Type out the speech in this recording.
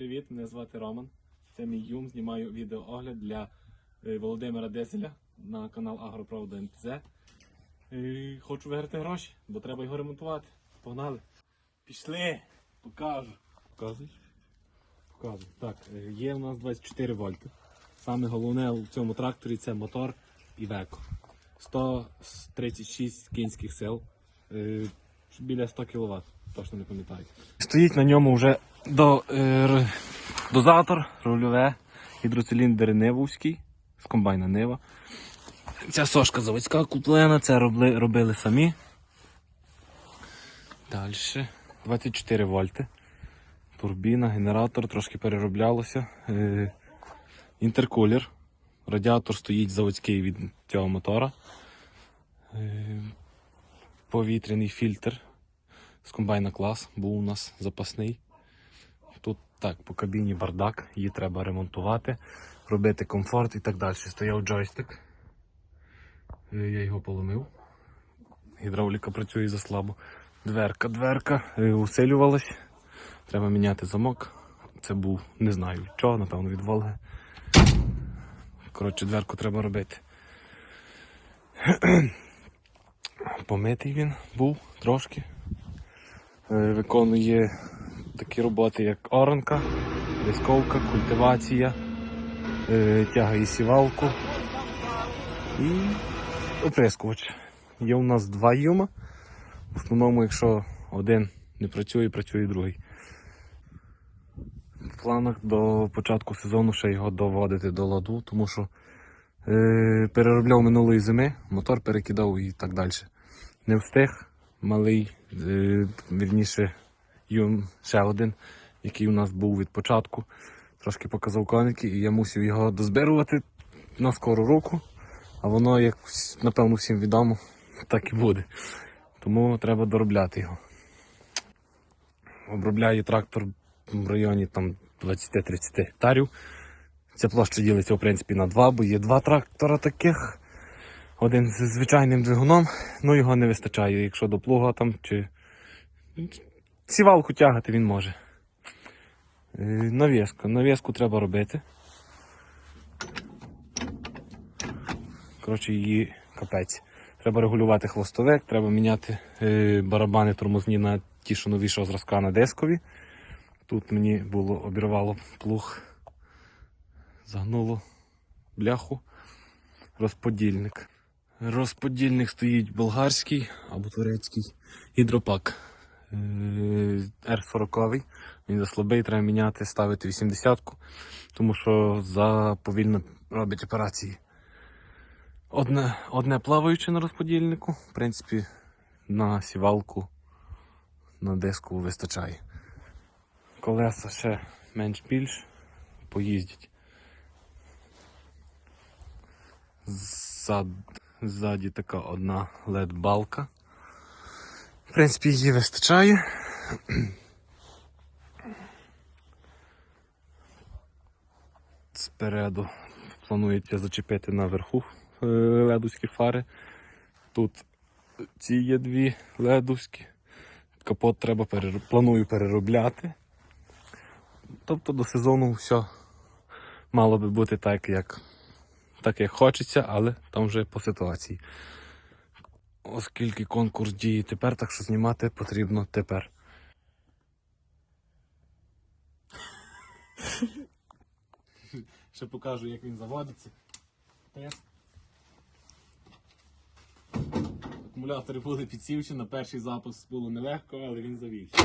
привіт! Мене звати Роман. Це мій Юм. Знімаю відеоогляд для е, Володимира Деселя на канал Агроправда НПЗ. Е, Хочу виграти гроші, бо треба його ремонтувати. Погнали. Пішли! Покажу. Показуєш? Показую. Так, е, є у нас 24 вольти. Саме головне у цьому тракторі це мотор і веко. 136 кінських сил. Біля 100 кВт, точно не пам'ятаю. Стоїть на ньому вже до, е, дозатор, рульове, гідроциліндр Нивовський з комбайна Нива. Ця сошка заводська куплена, це робили, робили самі. Далі 24 вольти. Турбіна, генератор, трошки перероблялося. Е, інтеркулер. Радіатор стоїть заводський від цього мотора. Е, повітряний фільтр з комбайна клас був у нас запасний. Тут так, по кабіні бардак, її треба ремонтувати, робити комфорт і так далі. Стояв джойстик. Е, Я його поломив. Гідравліка працює за слабо. Дверка, дверка е, усилювалась. Треба міняти замок. Це був, не знаю чого, напевно, від Волги. Коротше, дверку треба робити. Помитий він був трошки. Е, Виконує такі роботи, як оранка, дисковка, культивація, е, тягає сівалку і оприскувач. Є у нас два юма. В основному, якщо один не працює, працює другий. В планах до початку сезону ще його доводити до ладу, тому що е, переробляв минулої зими, мотор перекидав і так далі. Не встиг. Малий, е, вірніше, юм ще один, який у нас був від початку. Трошки показав коники, і я мусив його дозбирувати на скору руку. А воно, як напевно всім відомо, так і буде. Тому треба доробляти його. Обробляє трактор в районі там 20-30 гектарів. Ця площа ділиться в принципі на два, бо є два трактора таких. Один з звичайним двигуном, ну його не вистачає, якщо до плуга там чи сівалку тягати він може. Е, Нав'язка. Нав'язку треба робити. Коротше, її капець. Треба регулювати хвостовик, треба міняти е, барабани тормозні на ті, що новішого зразка на дискові. Тут мені було обірвало плуг, загнуло бляху, розподільник. Розподільник стоїть болгарський або турецький гідропак. Е, R40. Він заслабий, треба міняти, ставити 80-ку, тому що заповільно робить операції. Одне, одне плаваюче на розподільнику, в принципі, на сівалку, на диску вистачає. Колеса ще менш-більш поїздять. Ззаді така одна LED-балка. В принципі, її вистачає. Спереду планується зачепити наверху е, ледовські фари. Тут ці є дві ледовські. Капот треба перер... планую переробляти. Тобто до сезону все мало би бути так, як, так, як хочеться, але там вже по ситуації. Оскільки конкурс діє тепер, так що знімати потрібно тепер. Ще покажу, як він заводиться. Акумулятори були підсівчі, на перший запуск було нелегко, але він завівся.